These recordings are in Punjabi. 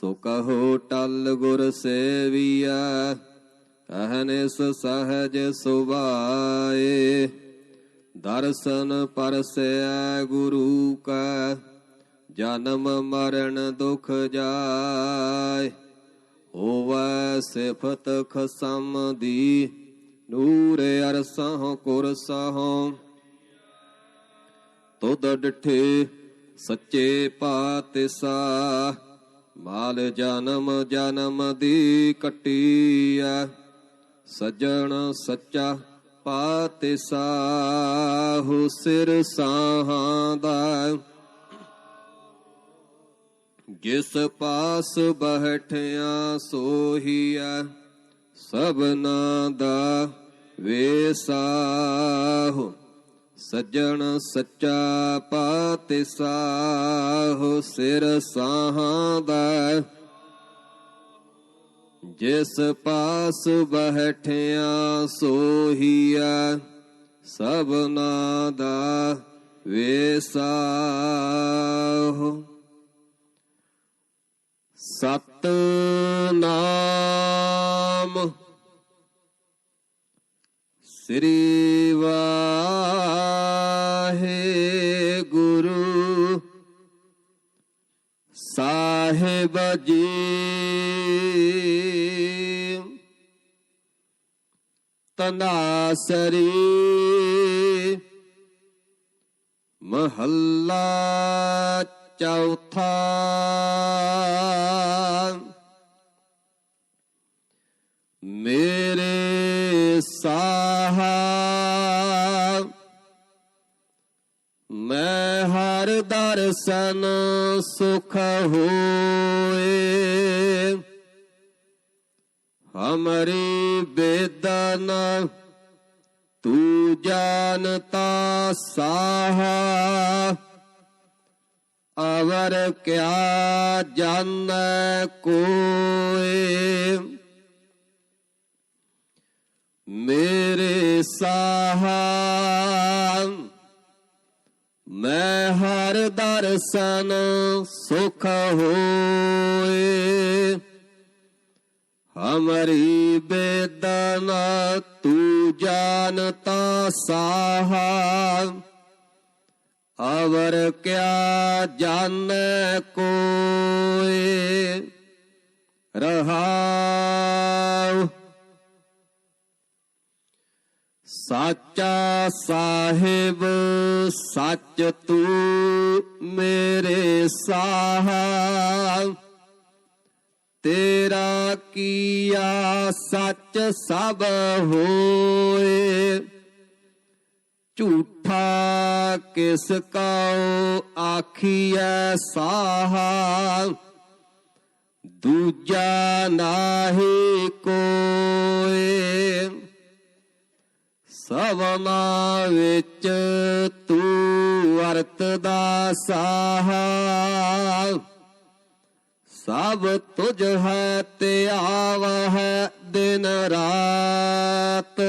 ਸੋ ਕਹੋ ਟਲ ਗੁਰ ਸੇਵੀਆ ਅਹਨਿਸ ਸਹਜ ਸੁਭਾਏ। ਦਰਸ਼ਨ ਪਰਸੈ ਗੁਰੂ ਕਾ, ਜਨਮ ਮਰਨ ਦੁਖ ਜਾਏ। ਹੋਵੈ ਸਿਫਤ ਖਸਮ ਦੀ, ਨੂਰ ਅਰਸਹੁ ਕੁਰਸਹੁ ਤੁਧ ਡਿਠੇ ਸੱਚੇ ਪਾਤਿਸਾ ਮਾਲ ਜਨਮ ਜਨਮ ਦੀ ਕਟੀਐ, ਸਜਣ ਸੱਚਾ ਪਾਤਿਸਾ ਹੋ ਸਿਰ ਸਾਹਾਂ ਦਾ ਜਿਸ ਪਾਸ ਬਹਿਠਿਆ ਸੋਹੀਐ ਸਭਨਾ ਦਾ ਵੇਸਾਹੁ ਸੱਜਣ ਸੱਚਾ ਪਾਤਿਸਾਹੁ ਸਿਰ ਸਾਹਾਂ ਦਾ। ਜਿਸ ਪਾਸ ਬਹਿਠਿਆ ਸੋਹੀਐ ਸਭਨਾ ਦਾ ਵੇਸਾਹੁ ਸਤ ਨਾਮ ਸ੍ਰੀ ਵਾਹਿਗੁਰੂ ਸਾਹਿਬ ਜੀ। ਤਨਾਸਰੀ ਮਹੱਲਾ ਚੌਥਾ। ਮੇਰੇ ਦਰਸ਼ਨ ਸੁਖ ਹੋਏ। ਹਮਰੀ ਬੇਦਨ ਤੂੰ ਜਾਣਤਾ ਸਾਹਾ। ਅਵਰ ਕਿਆ ਜਾਣੈ ਕੋਏ। ਮੇਰੇ ਸਾਹਾ ਮੈਂ ਹਰ ਦਰਸ਼ਨ ਸੁਖ ਹੋਏ। ਹਮਰੀ ਬੇਦਨਾ ਤੂੰ ਜਾਣਤਾ ਸਾਹਾ। ਅਵਰ ਕਿਆ ਜਾਣ ਕੋਏ। ਸਾਚਾ ਸਾਹਿਬ, ਸੱਚ ਤੂੰ ਮੇਰੇ ਸਾਹਾ। ਤੇਰਾ ਕੀਆ ਸੱਚ ਸਭ ਹੋਏ। ਝੂਠਾ ਕਿਸ ਕਉ ਆਖੀਐ ਸਾਹਾ। ਦੂਜਾ ਨਾਹੀ ਕੋ ਸਵਨਾ ਵਿੱਚ ਤੂੰ ਅਰਤ ਦਾ ਸਾਹਾ। ਸਭ ਤੁਝ ਹੈ ਤੇ ਆਵਹਿ ਦਿਨ ਰਾਤ।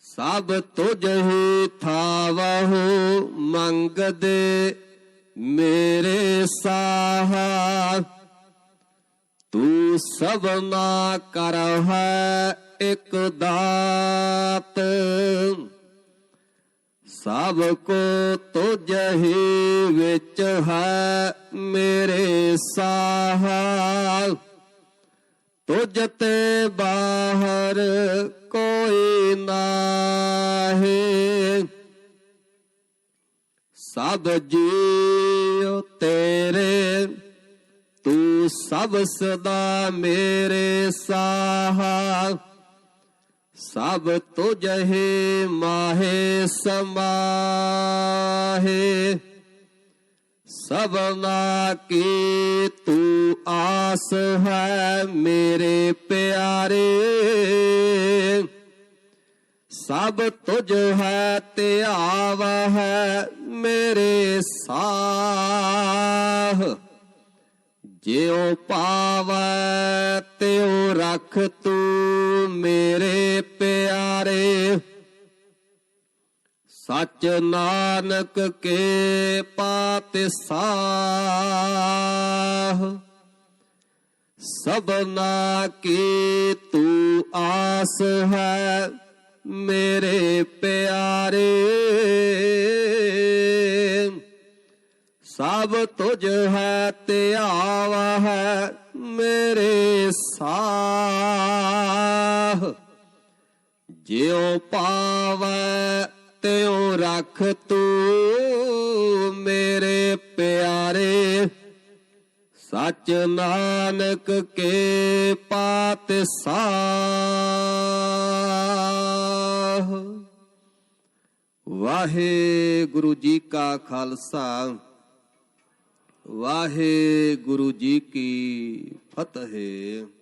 ਸਭ ਤੁਝ ਹੀ ਥਾਵਹੁ ਮੰਗਦੇ ਮੇਰੇ ਸਾਹਾ। ਤੂੰ ਸਭਨਾ ਕਰਹਿ ਇਕ ਦਾਤ ਸਭ ਕੋ ਤੁਝ ਹੀ ਵਿੱਚ ਹੈ ਮੇਰੇ ਸਾਹ। ਤੁਝ ਤੇ ਬਾਹਰ ਕੋਈ ਨਾਹੀ। ਸਭ ਜੀਉ ਤੇਰੇ, ਤੂੰ ਸਭ ਸਦਾ ਮੇਰੇ ਸਾਹਾ। ਸਭ ਤੁਝੇ ਮਾਹੇ ਸਮਾਹੇ, ਸਭਨਾ ਕੀ ਤੂੰ ਆਸ ਹੈ ਮੇਰੇ ਪਿਆਰੇ? ਸਭ ਤੁਝ ਹੈ ਤੇ ਆਵ ਹੈ ਮੇਰੇ ਸਾਹ। ਜਿਉ ਪਾਵੈ, ਤਿਉ ਰਖ ਤੂੰ ਮੇਰੇ ਪਿਆਰੇ। ਸਚ ਨਾਨਕ ਕੇ ਪਾਤਿ ਸਾਹ ਸਭਨਾ ਕੀ ਤੂੰ ਆਸ ਹੈ ਮੇਰੇ ਪਿਆਰੇ। ਤੁਝ ਹੈ ਧਿਆਵ ਹੈ ਮੇਰੇ ਸਾਹ। ਜਿਉ ਪਾਵੈ ਤਿਉ ਰਖ ਤੂੰ ਮੇਰੇ ਪਿਆਰੇ। ਸਚ ਨਾਨਕ ਕੇ ਪਾਤ ਸਾਹ। ਵਾਹਿਗੁਰੂ ਜੀ ਕਾ ਖਾਲਸਾ। ਵਾਹਿਗੁਰੂ ਜੀ ਕੀ ਫਤਿਹ।